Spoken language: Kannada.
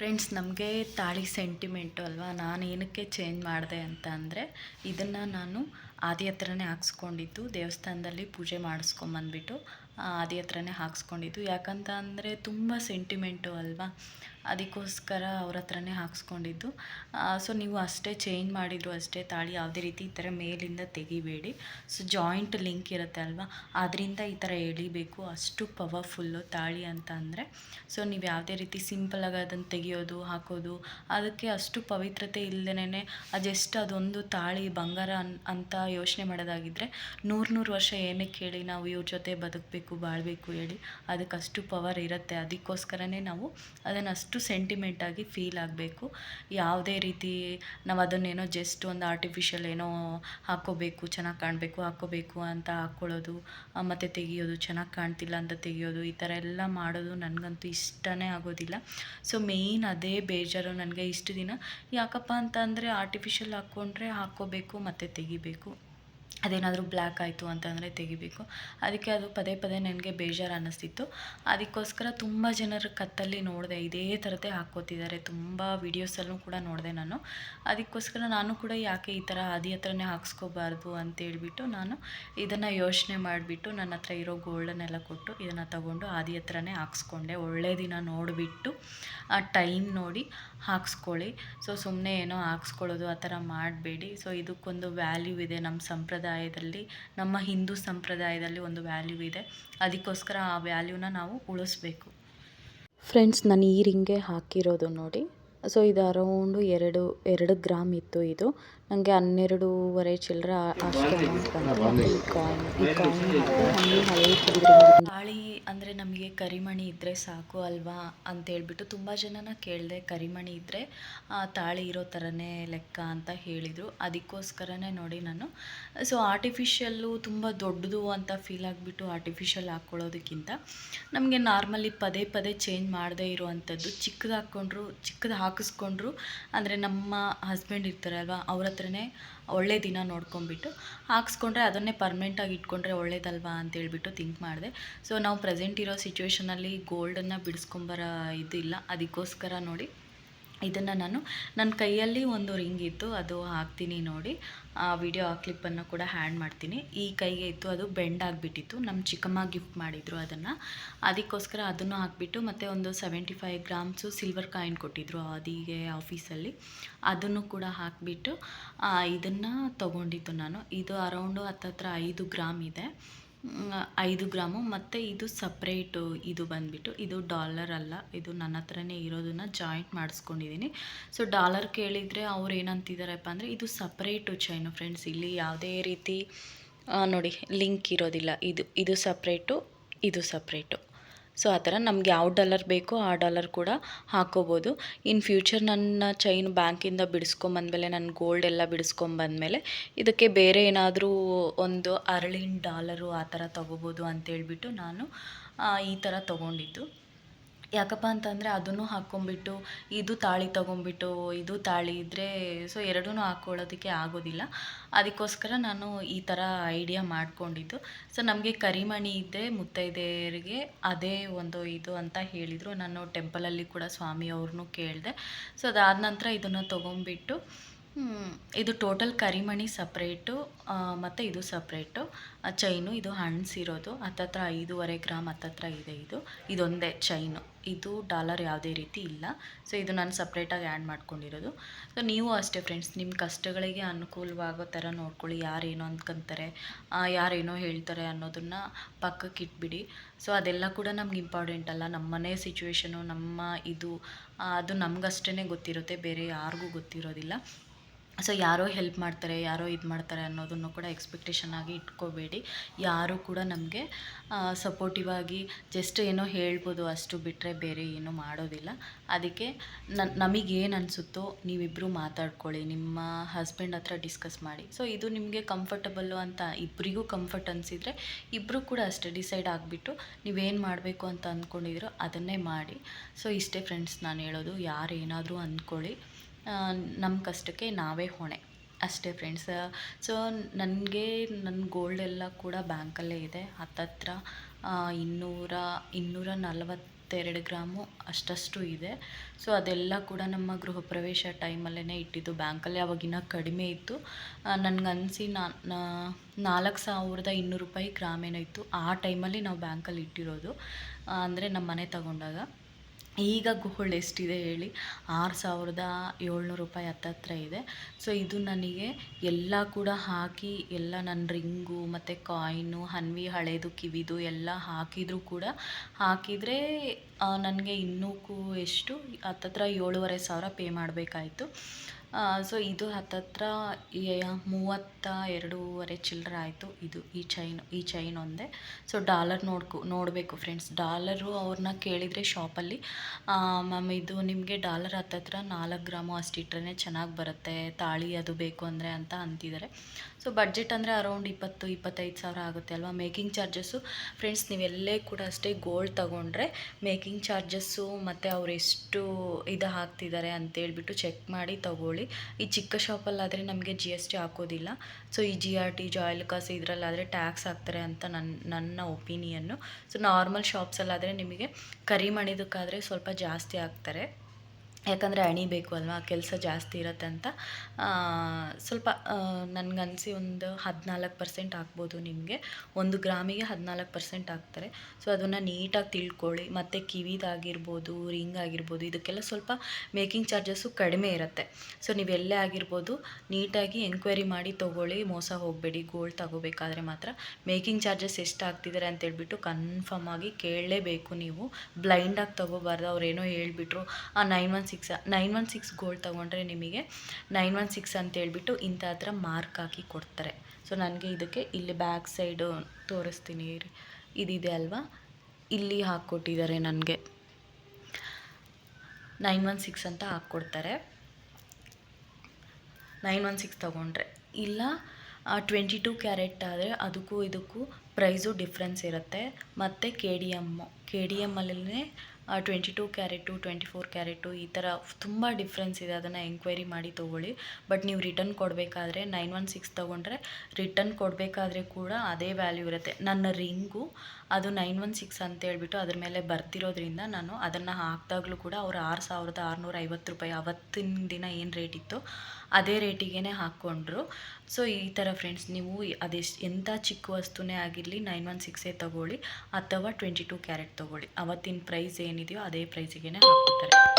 ಫ್ರೆಂಡ್ಸ್ ನಮಗೆ ತಾಳಿ ಸೆಂಟಿಮೆಂಟು ಅಲ್ವಾ? ನಾನು ಏನಕ್ಕೆ ಚೇಂಜ್ ಮಾಡಿದೆ ಅಂತ ಅಂದರೆ, ಇದನ್ನು ನಾನು ಆದಿ ಹತ್ರನೇ ಹಾಕ್ಸ್ಕೊಂಡಿದ್ದು, ದೇವಸ್ಥಾನದಲ್ಲಿ ಪೂಜೆ ಮಾಡಿಸ್ಕೊಂಬಂದ್ಬಿಟ್ಟು ಆದಿ ಹತ್ರನೇ ಹಾಕ್ಸ್ಕೊಂಡಿದ್ದು. ಯಾಕಂತ ಅಂದರೆ ತುಂಬ ಸೆಂಟಿಮೆಂಟು ಅಲ್ವಾ? ಅದಕ್ಕೋಸ್ಕರ ಅವ್ರ ಹತ್ರನೇ ಹಾಕ್ಸ್ಕೊಂಡಿದ್ದು. ಸೊ ನೀವು ಅಷ್ಟೇ ಚೇಂಜ್ ಮಾಡಿದ್ರು ಅಷ್ಟೇ ತಾಳಿ ಯಾವುದೇ ರೀತಿ ಈ ಥರ ಮೇಲಿಂದ ತೆಗಿಬೇಡಿ. ಸೊ ಜಾಯಿಂಟ್ ಲಿಂಕ್ ಇರುತ್ತೆ ಅಲ್ವಾ? ಅದರಿಂದ ಈ ಥರ ಎಳಿಬೇಕು. ಅಷ್ಟು ಪವರ್ಫುಲ್ಲು ತಾಳಿ ಅಂತ ಅಂದರೆ ಸೊ ನೀವು ಯಾವುದೇ ರೀತಿ ಸಿಂಪಲಾಗಿ ಅದನ್ನು ತೆಗಿಯೋದು, ಹಾಕೋದು, ಅದಕ್ಕೆ ಅಷ್ಟು ಪವಿತ್ರತೆ ಇಲ್ಲದೇ ಜಸ್ಟ್ ಅದೊಂದು ತಾಳಿ ಬಂಗಾರ ಅನ್, ಅಂತ ಯೋಚನೆ ಮಾಡೋದಾಗಿದ್ದರೆ ನೂರು ನೂರು ವರ್ಷ ಏನಕ್ಕೆ ಹೇಳಿ ನಾವು ಇವ್ರ ಜೊತೆ ಬದುಕಬೇಕು, ಬಾಳಬೇಕು ಹೇಳಿ ಅದಕ್ಕೆ ಅಷ್ಟು ಪವರ್ ಇರುತ್ತೆ. ಅದಕ್ಕೋಸ್ಕರನೇ ನಾವು ಅದನ್ನು ಅಷ್ಟು ಸೆಂಟಿಮೆಂಟಾಗಿ ಫೀಲ್ ಆಗಬೇಕು. ಯಾವುದೇ ರೀತಿ ನಾವು ಅದನ್ನೇನೋ ಜಸ್ಟ್ ಒಂದು ಆರ್ಟಿಫಿಷಿಯಲ್ ಏನೋ ಹಾಕ್ಕೋಬೇಕು, ಚೆನ್ನಾಗಿ ಕಾಣಬೇಕು, ಹಾಕ್ಕೋಬೇಕು ಅಂತ ಹಾಕ್ಕೊಳ್ಳೋದು ಮತ್ತು ತೆಗಿಯೋದು, ಚೆನ್ನಾಗಿ ಕಾಣ್ತಿಲ್ಲ ಅಂತ ತೆಗಿಯೋದು, ಈ ಥರ ಎಲ್ಲ ಮಾಡೋದು ನನಗಂತೂ ಇಷ್ಟನೇ ಆಗೋದಿಲ್ಲ. ಸೊ ಮೇಯ್ನ್ ಅದೇ ಬೇಜಾರು ನನಗೆ ಇಷ್ಟು ದಿನ. ಯಾಕಪ್ಪ ಅಂತ ಅಂದರೆ ಆರ್ಟಿಫಿಷಿಯಲ್ ಹಾಕ್ಕೊಂಡ್ರೆ ಹಾಕ್ಕೋಬೇಕು, ಮತ್ತು ತೆಗಿಬೇಕು. ಅದೇನಾದರೂ ಬ್ಲ್ಯಾಕ್ ಆಯಿತು ಅಂತಂದರೆ ತೆಗಿಬೇಕು. ಅದಕ್ಕೆ ಅದು ಪದೇ ಪದೇ ನನಗೆ ಬೇಜಾರು ಅನ್ನಿಸ್ತಿತ್ತು ಅದಕ್ಕೋಸ್ಕರ ತುಂಬ ಜನರ ಕತ್ತಲ್ಲಿ ನೋಡಿದೆ ಇದೇ ಥರದ್ದೇ ಹಾಕ್ಕೋತಿದ್ದಾರೆ. ತುಂಬ ವೀಡಿಯೋಸಲ್ಲೂ ಕೂಡ ನೋಡಿದೆ ನಾನು. ಅದಕ್ಕೋಸ್ಕರ ನಾನು ಕೂಡ ಯಾಕೆ ಈ ಥರ ಆದಿ ಹತ್ರನೇ ಹಾಕ್ಸ್ಕೋಬಾರ್ದು ಅಂತೇಳ್ಬಿಟ್ಟು ನಾನು ಇದನ್ನು ಯೋಚನೆ ಮಾಡಿಬಿಟ್ಟು ನನ್ನ ಹತ್ರ ಇರೋ ಗೋಲ್ಡನ್ನೆಲ್ಲ ಕೊಟ್ಟು ಇದನ್ನು ತಗೊಂಡು ಆದಿ ಹತ್ರನೇ ಹಾಕ್ಸ್ಕೊಂಡೆ. ಒಳ್ಳೆ ದಿನ ನೋಡಿಬಿಟ್ಟು, ಆ ಟೈಮ್ ನೋಡಿ ಹಾಕ್ಸ್ಕೊಳ್ಳಿ. ಸೊ ಸುಮ್ಮನೆ ಏನೋ ಹಾಕ್ಸ್ಕೊಳ್ಳೋದು ಆ ಥರ ಮಾಡಬೇಡಿ. ಸೊ ಇದಕ್ಕೊಂದು ವ್ಯಾಲ್ಯೂ ಇದೆ ನಮ್ಮ ಸಂಪ್ರದಾಯದಲ್ಲಿ, ನಮ್ಮ ಹಿಂದೂ ಸಂಪ್ರದಾಯದಲ್ಲಿ ಒಂದು ವ್ಯಾಲ್ಯೂ ಇದೆ. ಅದಕ್ಕೋಸ್ಕರ ಆ ವ್ಯಾಲ್ಯೂನ ನಾವು ಉಳಿಸ್ಬೇಕು. ಫ್ರೆಂಡ್ಸ್ ನಾನು ಈ ರಿಂಗೆ ಹಾಕಿರೋದು ನೋಡಿ. ಸೊ ಇದು ಅರೌಂಡು ಎರಡು ಎರಡು ಗ್ರಾಮ್ ಇತ್ತು ಇದು. ನನಗೆ ಹನ್ನೆರಡೂವರೆ ಚಿಲ್ಲರೆ ಅಷ್ಟು ಅಮೌಂಟ್ ಬಂತು. ಈ ಕಾಯಿನ್ ತಾಳಿ ಅಂದರೆ ನಮಗೆ ಕರಿಮಣಿ ಇದ್ದರೆ ಸಾಕು ಅಲ್ವಾ ಅಂತೇಳ್ಬಿಟ್ಟು ತುಂಬ ಜನನ ಕೇಳಿದೆ ಕರಿಮಣಿ ಇದ್ದರೆ ತಾಳಿ ಇರೋ ಥರನೇ ಲೆಕ್ಕ ಅಂತ ಹೇಳಿದರು. ಅದಕ್ಕೋಸ್ಕರನೇ ನೋಡಿ ನಾನು. ಸೊ ಆರ್ಟಿಫಿಷಿಯಲ್ಲು ತುಂಬ ದೊಡ್ಡದು ಅಂತ ಫೀಲ್ ಆಗಿಬಿಟ್ಟು ಆರ್ಟಿಫಿಷಿಯಲ್ ಹಾಕ್ಕೊಳ್ಳೋದಕ್ಕಿಂತ ನಮಗೆ ನಾರ್ಮಲಿ ಪದೇ ಪದೇ ಚೇಂಜ್ ಮಾಡದೇ ಇರುವಂಥದ್ದು. ಚಿಕ್ಕದು ಹಾಕ್ಕೊಂಡ್ರು ಚಿಕ್ಕದು ಹಾಕಿಸ್ಕೊಂಡ್ರು ಅಂದರೆ ನಮ್ಮ ಹಸ್ಬೆಂಡ್ ಇರ್ತಾರಲ್ವ ಅವ್ರ ಹತ್ರನೇ ಒಳ್ಳೆ ದಿನ ನೋಡ್ಕೊಂಬಿಟ್ಟು, ಹಾಕ್ಸ್ಕೊಂಡ್ರೆ ಅದನ್ನೇ ಪರ್ಮನೆಂಟಾಗಿ ಇಟ್ಕೊಂಡ್ರೆ ಒಳ್ಳೇದಲ್ವಾ ಅಂತೇಳ್ಬಿಟ್ಟು ಥಿಂಕ್ ಮಾಡಿದೆ. ಸೊ ನಾವು ಪ್ರೆಸೆಂಟ್ ಇರೋ ಸಿಚುವೇಷನಲ್ಲಿ ಗೋಲ್ಡನ್ನು ಬಿಡಿಸ್ಕೊಂಬರೋ ಇದಿಲ್ಲ. ಅದಕ್ಕೋಸ್ಕರ ನೋಡಿ, ಇದನ್ನು ನಾನು ನನ್ನ ಕೈಯಲ್ಲಿ ಒಂದು ರಿಂಗ್ ಇತ್ತು, ಅದು ಹಾಕ್ತೀನಿ ನೋಡಿ. ಆ ವಿಡಿಯೋ ಆ ಕ್ಲಿಪ್ಪನ್ನು ಕೂಡ ಹ್ಯಾಂಡ್ ಮಾಡ್ತೀನಿ. ಈ ಕೈಗೆ ಇತ್ತು ಅದು ಬೆಂಡ್ ಆಗಿಬಿಟ್ಟಿತ್ತು. ನಮ್ಮ ಚಿಕ್ಕಮ್ಮ ಗಿಫ್ಟ್ ಮಾಡಿದರು ಅದನ್ನು. ಅದಕ್ಕೋಸ್ಕರ ಅದನ್ನು ಹಾಕ್ಬಿಟ್ಟು ಮತ್ತು ಒಂದು seventy five grams silver coin ಕೊಟ್ಟಿದ್ದರು ಅದಿಗೆ ಆಫೀಸಲ್ಲಿ ಅದನ್ನು ಕೂಡ ಹಾಕಿಬಿಟ್ಟು ಇದನ್ನು ತೊಗೊಂಡಿದ್ದು ನಾನು. ಇದು ಅರೌಂಡು ಹತ್ತತ್ರ ಐದು ಗ್ರಾಮ್ ಇದೆ. ಐದು ಗ್ರಾಮು, ಮತ್ತು ಇದು ಸಪ್ರೇಟು ಇದು ಬಂದುಬಿಟ್ಟು ಇದು ಡಾಲರ್ ಅಲ್ಲ, ಇದು ನನ್ನ ಹತ್ರನೇ ಇರೋದನ್ನು ಜಾಯಿಂಟ್ ಮಾಡಿಸ್ಕೊಂಡಿದ್ದೀನಿ ಸೊ ಡಾಲರ್ ಕೇಳಿದರೆ ಅವ್ರು ಏನಂತಿದ್ದಾರಪ್ಪ ಅಂದರೆ, ಇದು ಸಪ್ರೇಟು ಚೈನು ಫ್ರೆಂಡ್ಸ್ ಇಲ್ಲಿ ಯಾವುದೇ ರೀತಿ ನೋಡಿ ಲಿಂಕ್ ಇರೋದಿಲ್ಲ. ಇದು ಇದು ಸಪ್ರೇಟು ಇದು ಸಪ್ರೇಟು. ಸೊ, ಆ ಥರ ನಮ್ಗೆ ಯಾವ ಡಾಲರ್ ಬೇಕೋ ಆ ಡಾಲರ್ ಕೂಡ ಹಾಕೋಬೋದು. ಇನ್ ಫ್ಯೂಚರ್ ನನ್ನ ಚೈನ್ ಬ್ಯಾಂಕಿಂದ ಬಿಡಿಸ್ಕೊಂಬಂದಮೇಲೆ, ನನ್ನ ಗೋಲ್ಡ್ ಎಲ್ಲ ಬಿಡಿಸ್ಕೊಂಬಂದಮೇಲೆ, ಇದಕ್ಕೆ ಬೇರೆ ಏನಾದರೂ ಒಂದು ಅರಳಿನ ಡಾಲರು ಆ ಥರ ತೊಗೋಬೋದು ಅಂತೇಳ್ಬಿಟ್ಟು ನಾನು ಈ ಥರ ತೊಗೊಂಡಿದ್ದು. ಯಾಕಪ್ಪ ಅಂತಂದರೆ ಅದನ್ನು ಹಾಕ್ಕೊಂಬಿಟ್ಟು ಇದು ತಾಳಿ ತಗೊಂಬಿಟ್ಟು ಇದು ತಾಳಿ ಇದ್ದರೆ ಸೊ ಎರಡೂ ಹಾಕ್ಕೊಳ್ಳೋದಕ್ಕೆ ಆಗೋದಿಲ್ಲ. ಅದಕ್ಕೋಸ್ಕರ ನಾನು ಈ ಥರ ಐಡಿಯಾ ಮಾಡಿಕೊಂಡಿದ್ದು. ಸೊ ನಮಗೆ ಕರಿಮಣಿ ಇದ್ದರೆ ಮುತ್ತೈದೆಯರಿಗೆ ಅದೇ ಒಂದು ಇದು ಅಂತ ಹೇಳಿದರು. ನಾನು ಟೆಂಪಲಲ್ಲಿ ಕೂಡ ಸ್ವಾಮಿಯವ್ರನ್ನೂ ಕೇಳಿದೆ. ಸೊ ಅದಾದ ನಂತರ ಇದನ್ನು ತೊಗೊಂಬಿಟ್ಟು ಇದು ಟೋಟಲ್ ಕರಿಮಣಿ ಸಪ್ರೇಟು ಮತ್ತು ಇದು ಸಪ್ರೇಟು. ಚೈನು, ಇದು ಹಣ್ಸಿರೋದು, ಹತ್ತತ್ರ ಐದೂವರೆ ಗ್ರಾಮ್ ಹತ್ತತ್ರ ಇದೆ ಇದು. ಇದೊಂದೇ ಚೈನು. ಇದು ಡಾಲರ್ ಯಾವುದೇ ರೀತಿ ಇಲ್ಲ. ಸೊ, ಇದು ನಾನು ಸಪ್ರೇಟಾಗಿ ಆ್ಯಡ್ ಮಾಡ್ಕೊಂಡಿರೋದು. ಸೊ, ನೀವು ಅಷ್ಟೇ ಫ್ರೆಂಡ್ಸ್, ನಿಮ್ಮ ಕಷ್ಟಗಳಿಗೆ ಅನುಕೂಲವಾಗೋ ಥರ ನೋಡ್ಕೊಳ್ಳಿ, ಯಾರೇನೋ ಅಂದ್ಕೊಂತಾರೆ ಯಾರೇನೋ ಹೇಳ್ತಾರೆ ಅನ್ನೋದನ್ನು ಪಕ್ಕಕ್ಕೆ ಇಟ್ಬಿಡಿ. ಸೊ, ಅದೆಲ್ಲ ಕೂಡ ನಮ್ಗೆ ಇಂಪಾರ್ಟೆಂಟ್ ಅಲ್ಲ. ನಮ್ಮ ಮನೆ ಸಿಚುವೇಶನು, ನಮ್ಮ ಇದು ಅದು ನಮಗಷ್ಟೇ ಗೊತ್ತಿರುತ್ತೆ, ಬೇರೆ ಯಾರಿಗೂ ಗೊತ್ತಿರೋದಿಲ್ಲ. ಸೊ ಯಾರೋ ಹೆಲ್ಪ್ ಮಾಡ್ತಾರೆ, ಯಾರೋ ಇದು ಮಾಡ್ತಾರೆ ಅನ್ನೋದನ್ನು ಕೂಡ ಎಕ್ಸ್ಪೆಕ್ಟೇಷನ್ ಆಗಿ ಇಟ್ಕೋಬೇಡಿ. ಯಾರೂ ಕೂಡ ನಮಗೆ ಸಪೋರ್ಟಿವ್ ಆಗಿ ಜಸ್ಟ್ ಏನೋ ಹೇಳ್ಬೋದು ಅಷ್ಟು ಬಿಟ್ಟರೆ ಬೇರೆ ಏನೂ ಮಾಡೋದಿಲ್ಲ. ಅದಕ್ಕೆ ನನ್ನ ನಮಗೇನು ಅನಿಸುತ್ತೋ ನೀವಿಬ್ಬರು ಮಾತಾಡ್ಕೊಳ್ಳಿ, ನಿಮ್ಮ ಹಸ್ಬೆಂಡ್ ಹತ್ರ ಡಿಸ್ಕಸ್ ಮಾಡಿ. ಸೊ ಇದು ನಿಮಗೆ ಕಂಫರ್ಟಬಲ್ಲು ಅಂತ ಇಬ್ಬರಿಗೂ ಕಂಫರ್ಟ್ ಅನಿಸಿದರೆ ಇಬ್ಬರು ಕೂಡ ಅಷ್ಟೇ ಡಿಸೈಡ್ ಆಗಿಬಿಟ್ಟು ನೀವೇನು ಮಾಡಬೇಕು ಅಂತ ಅಂದ್ಕೊಂಡಿದ್ದೀರೋ ಅದನ್ನೇ ಮಾಡಿ. ಸೊ ಇಷ್ಟೇ ಫ್ರೆಂಡ್ಸ್ ನಾನು ಹೇಳೋದು, ಯಾರು ಏನಾದರೂ ಅಂದ್ಕೊಳ್ಳಿ ನಮ್ಮ ಕಷ್ಟಕ್ಕೆ ನಾವೇ ಹೊಣೆ. ಅಷ್ಟೇ ಫ್ರೆಂಡ್ಸ್ ಸೊ ನನಗೆ ನನ್ನ ಗೋಲ್ಡ್ ಎಲ್ಲ ಕೂಡ ಬ್ಯಾಂಕಲ್ಲೇ ಇದೆ. ಹತ್ತತ್ರ ಇನ್ನೂರ ಇನ್ನೂರ ನಲವತ್ತೆರಡು ಗ್ರಾಮು ಅಷ್ಟಷ್ಟು ಇದೆ. ಸೊ ಅದೆಲ್ಲ ಕೂಡ ನಮ್ಮ ಗೃಹ ಪ್ರವೇಶ ಟೈಮಲ್ಲೇ ಇಟ್ಟಿದ್ದು. ಬ್ಯಾಂಕಲ್ಲಿ ಅವಾಗಿನ ಕಡಿಮೆ ಇತ್ತು. ನನಗನ್ಸಿ ನಾಲ್ಕು ಸಾವಿರದ ಇನ್ನೂರು ರೂಪಾಯಿ ಗ್ರಾಮೇನೋ ಇತ್ತು. ಆ ಟೈಮಲ್ಲಿ ನಾವು ಬ್ಯಾಂಕಲ್ಲಿ ಇಟ್ಟಿರೋದು. ಅಂದರೆ ನಮ್ಮ ಮನೆ ತಗೊಂಡಾಗ. ಈಗ ಗೋಲ್ಡ್ ಎಷ್ಟಿದೆ ಹೇಳಿ ಆರು ಸಾವಿರದ ಏಳ್ನೂರು ರೂಪಾಯಿ ಹತ್ತತ್ರ ಇದೆ. ಸೊ ಇದು ನನಗೆ ಎಲ್ಲ ಕೂಡ ಹಾಕಿ ಎಲ್ಲ ನನ್ನ ರಿಂಗು ಮತ್ತು ಕಾಯಿನು, ಹನ್ವಿ ಹಳೇದು, ಕಿವಿದು ಎಲ್ಲ ಹಾಕಿದರೂ ಕೂಡ ಹಾಕಿದರೆ ನನಗೆ ಇನ್ನೂ ಕು ಎಷ್ಟು? ಹತ್ತತ್ರ ಏಳುವರೆ ಸಾವಿರ ಪೇ ಮಾಡಬೇಕಾಯ್ತು. ಸೊ ಇದು ಹತ್ತತ್ರ ಮೂವತ್ತ ಎರಡೂವರೆ ಚಿಲ್ಲರೆ ಆಯಿತು ಇದು ಈ ಚೈನ್ ಈ ಚೈನ್ ಒಂದೇ. ಸೊ ಡಾಲರ್ ನೋಡ್ಕೊ, ನೋಡಬೇಕು ಫ್ರೆಂಡ್ಸ್ ಡಾಲರು ಅವ್ರನ್ನ ಕೇಳಿದರೆ ಶಾಪಲ್ಲಿ ಮ್ಯಾಮ್ ಇದು ನಿಮಗೆ ಡಾಲರ್ ಹತ್ತತ್ರ ನಾಲ್ಕು ಗ್ರಾಮು ಅಷ್ಟಿಟ್ರೇ ಚೆನ್ನಾಗಿ ಬರುತ್ತೆ, ತಾಳಿ ಅದು ಬೇಕು ಅಂದರೆ ಅಂತ ಅಂತಿದ್ದಾರೆ ಸೊ ಬಡ್ಜೆಟ್ ಅಂದರೆ ಅರೌಂಡ್ ಇಪ್ಪತ್ತು, ಇಪ್ಪತ್ತೈದು ಸಾವಿರ ಆಗುತ್ತೆ ಅಲ್ವಾ? ಮೇಕಿಂಗ್ ಚಾರ್ಜಸ್ಸು ಫ್ರೆಂಡ್ಸ್ ನೀವೆಲ್ಲೇ ಕೂಡ ಅಷ್ಟೇ ಗೋಲ್ಡ್ ತೊಗೊಂಡ್ರೆ ಮೇಕಿಂಗ್ ಚಾರ್ಜಸ್ಸು ಮತ್ತು ಅವ್ರು ಎಷ್ಟು ಇದು ಹಾಕ್ತಿದ್ದಾರೆ ಅಂತೇಳ್ಬಿಟ್ಟು ಚೆಕ್ ಮಾಡಿ ತೊಗೊಳ್ಳಿ. ಈ ಚಿಕ್ಕ ಶಾಪಲ್ಲಾದರೆ ನಮಗೆ ಜಿ ಎಸ್ ಟಿ ಹಾಕೋದಿಲ್ಲ. ಸೊ ಈ ಜಿ ಆರ್ ಟಿ ಜಾಯಿಲ್ ಕಾಸ್ ಇದರಲ್ಲಾದರೆ ಟ್ಯಾಕ್ಸ್ ಹಾಕ್ತಾರೆ ಅಂತ ನನ್ನ ನನ್ನ ಒಪಿನಿಯನ್ನು ಸೊ ನಾರ್ಮಲ್ ಶಾಪ್ಸಲ್ಲಾದರೆ ನಿಮಗೆ ಕರಿ ಕರಿಮಣಿದಕ್ಕಾದರೆ ಸ್ವಲ್ಪ ಜಾಸ್ತಿ ಹಾಕ್ತಾರೆ. ಯಾಕಂದರೆ ಅಣಿಬೇಕು ಅಲ್ವಾ, ಕೆಲಸ ಜಾಸ್ತಿ ಇರುತ್ತೆ ಅಂತ. ಸ್ವಲ್ಪ ನನಗನ್ಸಿ ಒಂದು ಹದಿನಾಲ್ಕು ಪರ್ಸೆಂಟ್ ಹಾಕ್ಬೋದು ನಿಮಗೆ. ಒಂದು ಗ್ರಾಮಿಗೆ ಹದಿನಾಲ್ಕು ಪರ್ಸೆಂಟ್ ಹಾಕ್ತಾರೆ ಸೊ, ಅದನ್ನು ನೀಟಾಗಿ ತಿಳ್ಕೊಳ್ಳಿ. ಮತ್ತು ಕಿವಿದಾಗಿರ್ಬೋದು, ರಿಂಗ್ ಆಗಿರ್ಬೋದು, ಇದಕ್ಕೆಲ್ಲ ಸ್ವಲ್ಪ ಮೇಕಿಂಗ್ ಚಾರ್ಜಸ್ಸು ಕಡಿಮೆ ಇರುತ್ತೆ. ಸೊ ನೀವೆಲ್ಲೇ ಆಗಿರ್ಬೋದು, ನೀಟಾಗಿ ಎಂಕ್ವೈರಿ ಮಾಡಿ ತೊಗೊಳ್ಳಿ. ಮೋಸ ಹೋಗಬೇಡಿ ಗೋಲ್ಡ್ ತಗೋಬೇಕಾದ್ರೆ ಮಾತ್ರ. ಮೇಕಿಂಗ್ ಚಾರ್ಜಸ್ ಎಷ್ಟು ಆಗ್ತಿದ್ದಾರೆ ಅಂತೇಳ್ಬಿಟ್ಟು ಕನ್ಫರ್ಮ್ ಆಗಿ ಕೇಳಲೇಬೇಕು ನೀವು. ಬ್ಲೈಂಡಾಗಿ ತೊಗೋಬಾರ್ದು. ಅವ್ರೇನೋ ಹೇಳ್ಬಿಟ್ರು, ಆ nine one six nine one six gold ತೊಗೊಂಡ್ರೆ ನಿಮಗೆ ನೈನ್ ಒನ್ ಸಿಕ್ಸ್ ಅಂತ ಹೇಳ್ಬಿಟ್ಟು ಇಂಥ ಹತ್ರ ಮಾರ್ಕ್ ಹಾಕಿ ಕೊಡ್ತಾರೆ. ಸೊ ನನಗೆ ಇದಕ್ಕೆ ಇಲ್ಲಿ ಬ್ಯಾಕ್ ಸೈಡು ತೋರಿಸ್ತೀನಿ ಇದಿದೆ ಅಲ್ವಾ? ಇಲ್ಲಿ ಹಾಕ್ಕೊಟ್ಟಿದ್ದಾರೆ ನನಗೆ. ನೈನ್ ಒನ್ ಸಿಕ್ಸ್ ಅಂತ ಹಾಕ್ಕೊಡ್ತಾರೆ. ನೈನ್ ಒನ್ ಸಿಕ್ಸ್ ತೊಗೊಂಡ್ರೆ. ಇಲ್ಲ ಟ್ವೆಂಟಿ ಟೂ ಕ್ಯಾರೆಟ್ ಆದರೆ ಅದಕ್ಕೂ ಇದಕ್ಕೂ ಪ್ರೈಸು ಡಿಫ್ರೆನ್ಸ್ ಇರುತ್ತೆ. ಮತ್ತು K D M K D ಎಮ್ಮಲ್ಲೇ twenty two carat twenty four carat ಈ ಥರ ತುಂಬ ಡಿಫ್ರೆನ್ಸ್ ಇದೆ. ಅದನ್ನು ಎಂಕ್ವೈರಿ ಮಾಡಿ ತೊಗೊಳ್ಳಿ. ಬಟ್ ನೀವು ರಿಟರ್ನ್ ಕೊಡಬೇಕಾದ್ರೆ ನೈನ್ ಒನ್ ಸಿಕ್ಸ್ ತೊಗೊಂಡ್ರೆ ರಿಟರ್ನ್ ಕೊಡಬೇಕಾದ್ರೆ ಕೂಡ ಅದೇ ವ್ಯಾಲ್ಯೂ ಇರುತ್ತೆ. ನನ್ನ ರಿಂಗು ಅದು ನೈನ್ ಒನ್ ಸಿಕ್ಸ್ ಅಂತ ಹೇಳ್ಬಿಟ್ಟು ಅದ್ರ ಮೇಲೆ ಬರ್ತಿರೋದ್ರಿಂದ ನಾನು ಅದನ್ನು ಹಾಕಿದಾಗ್ಲೂ ಕೂಡ ಅವರು ಆರು ಸಾವಿರದ ಆರುನೂರ ಐವತ್ತು ರೂಪಾಯಿ ಅವತ್ತಿನ ದಿನ ಏನು ರೇಟ್ ಇತ್ತು ಅದೇ ರೇಟಿಗೇ ಹಾಕ್ಕೊಂಡ್ರು. ಸೊ ಈ ಥರ ಫ್ರೆಂಡ್ಸ್ ನೀವು ಅದೆಷ್ಟು, ಎಂಥ ಚಿಕ್ಕ ವಸ್ತುನೇ ಆಗಿರಲಿ, ನೈನ್ ಒನ್ ಸಿಕ್ಸೇ ತೊಗೊಳ್ಳಿ, ಅಥವಾ ಟ್ವೆಂಟಿ ಟೂ ಕ್ಯಾರೆಟ್ ತೊಗೊಳ್ಳಿ. ಅವತ್ತಿನ ಪ್ರೈಸ್ ಏನಿದೆಯೋ ಅದೇ ಪ್ರೈಸಿಗೆ ಹಾಕ್ಕೊತಾರೆ.